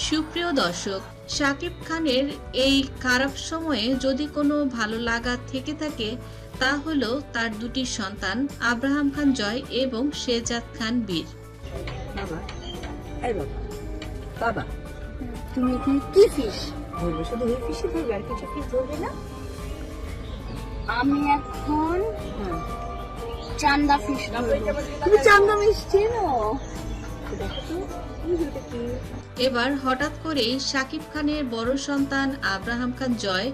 সুপ্রিয় দর্শক শাকিব খানের এই খারাপ সময়ে যদি কোনো ভালো লাগা থেকে থাকে তা হলো তার দুটি সন্তান আব্রাহাম খান জয় এবং শেজাদ খান বীর। বাবা এই বাবা বাবা তুমি কি কি ফিশ ধরবে? শুধু ওই ফিশই ধরবে আর কিছু ফিশ ধরবে না? আমি এখন হ্যাঁ। চান্দা ফিশ তুমি চান্দা চেনো এবার হঠাৎ করেই শাকিব খানের বড় সন্তান আব্রাহাম খান জয়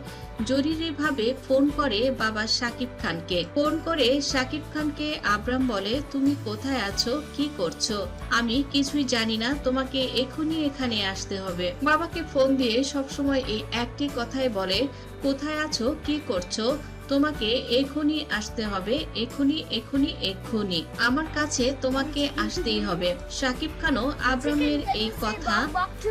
জরুরিভাবে ফোন করে বাবা শাকিব খানকে। ফোন করে শাকিব খানকে আব্রাম বলে, তুমি কোথায় আছো? কি করছ? আমি কিছুই জানি না, তোমাকে এখনই এখানে আসতে হবে। বাবাকে ফোন দিয়ে সবসময় এই একটি কথাই বলে, কোথায় আছো? কি করছ? তোমাকে এখনই আসতে হবে এখনই এখনই এক্ষুনি আমার কাছে তোমাকে আসতেই হবে। শাকিব খানও আব্রামের এই কথা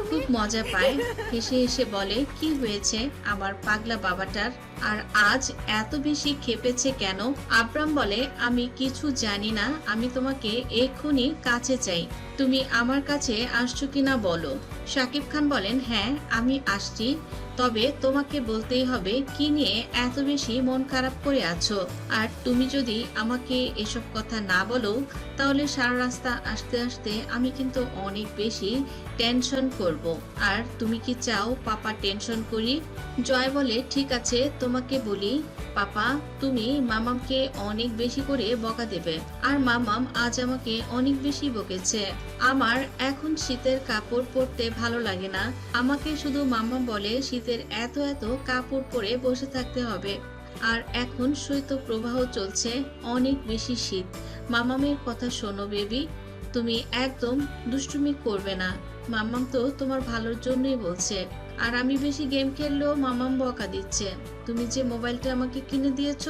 খুব মজা পায়, হেসে হেসে বলে, কি হয়েছে আমার পাগলা বাবাটার? আর আজ এত বেশি খেপেছে কেন? আব্রাম বলে, আমি কিছু জানি না, আমি তোমাকে এক্ষুনি কাছে চাই। তুমি আমার কাছে আসছো কিনা বলো। শাকিব খান বলেন হ্যাঁ আমি আসছি। তবে তোমাকে বলতেই হবে, কি নিয়ে এত বেশি মন খারাপ করে আছো? আর তুমি যদি আমাকে এসব কথা না বলো, তাহলে সারা রাস্তা আসতে আসতে আমি কিন্তু অনেক বেশি টেনশন করব। আর তুমি কি চাও পাপা টেনশন করি? জয় বলে, ঠিক আছে, তোমাকে বলি, পাপা, তুমি মামামকে অনেক বেশি করে বকা দেবে। আর মামাম আজ আমাকে অনেক বেশি বকেছে। আমার এখন শীতের কাপড় পরতে ভালো লাগে না। আমাকে শুধু মামা বলে শীতের এত এত কাপড় পরে বসে থাকতে হবে। আর এখন শৈত্য প্রবাহ চলছে অনেক বেশি শীত। মামামের কথা শোনো, বেবি। তুমি একদম দুষ্টুমি করবে না। মামাম তো তোমার ভালোর জন্যই বলছে। আর আমি বেশি গেম খেললেও মামাম বকা দিচ্ছে। তুমি যে মোবাইলটা আমাকে কিনে দিয়েছ,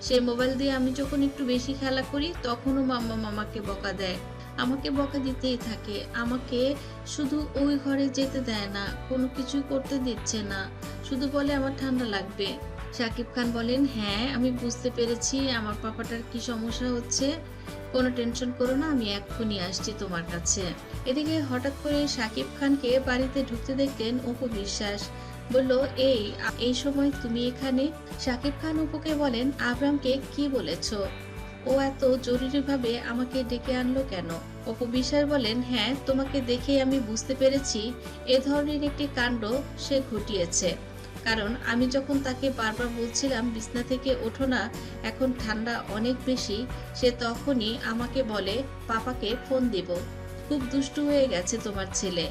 সেই মোবাইল দিয়ে আমি যখন একটু বেশি খেলা করি, তখনও মাম্মা মামাকে বকা দেয়। আমাকে বকা দিতেই থাকে। আমাকে শুধু ওই ঘরে যেতে দেয় না, কোনো কিছুই করতে দিচ্ছে না। শুধু বলে আমার ঠান্ডা লাগবে। শাকিব খান বলেন হ্যাঁ আমি বুঝতে পেরেছি আমার পাপাটার কি সমস্যা হচ্ছে। কোনো টেনশন করো না, আমি এক্ষুনি আসছি তোমার কাছে। এদিকে হঠাৎ করে শাকিব খানকে বাড়িতে ঢুকতে দেখলেন অপু বিশ্বাস। বলল, এই এই সময় তুমি এখানে? শাকিব খান অপুকে বলেন আবরামকে কি বলেছ? ও এত জরুরিভাবে আমাকে ডেকে আনলো কেন? অপু বিশ্বাস বলেন হ্যাঁ তোমাকে দেখে আমি বুঝতে পেরেছি, এ ধরনের একটি কাণ্ড সে ঘটিয়েছে। কারণ আমি যখন তাকে বারবার বলছিলাম, বিছনা থেকে ওঠো না, এখন ঠান্ডা অনেক বেশি, সে তখনই আমাকে বলে, পাপাকে ফোন দিব। খুব দুষ্টু হয়ে গেছে তোমার ছেলে।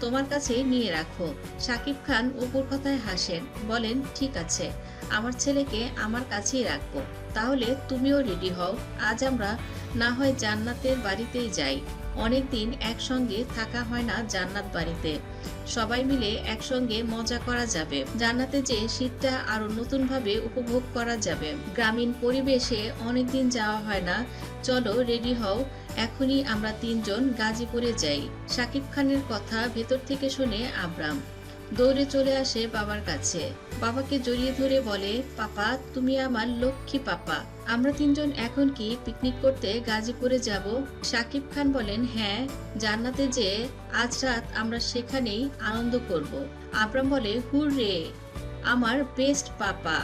তোমার কাছে নিয়ে রাখো। সাকিব খান অপুর কথায় হাসেন, বলেন, ঠিক আছে। আমার ছেলেকে আমার কাছেই রাখব। তাহলে তুমিও রেডি হও। আজ আমরা না হয় জান্নাতের বাড়িতেই যাই। অনেকদিন একসঙ্গে থাকা হয় না জান্নাত বাড়িতে। সবাই মিলে একসঙ্গে মজা করা যাবে। জান্নাতে যে শীতটা আরও নতুন ভাবে উপভোগ করা যাবে। গ্রামীণ পরিবেশে অনেকদিন যাওয়া হয় না। চলো রেডি হও। এখনই আমরা তিনজন গাজীপুরে যাই। শাকিব খানের কথা ভেতর থেকে শুনে আব্রাম। দৌড়ে চলে আসে বাবার কাছে। বাবাকে জড়িয়ে ধরে বলে, পাপা, তুমি আমার লক্ষ্মী পাপা। আমরা তিনজন এখন কি পিকনিক করতে গাজীপুরে যাব? সাকিব খান বলেন হ্যাঁ জান্নাতে যে আজ রাত আমরা সেখানেই আনন্দ করব। আব্রাম বলে, হুররে, আমার বেস্ট পাপা।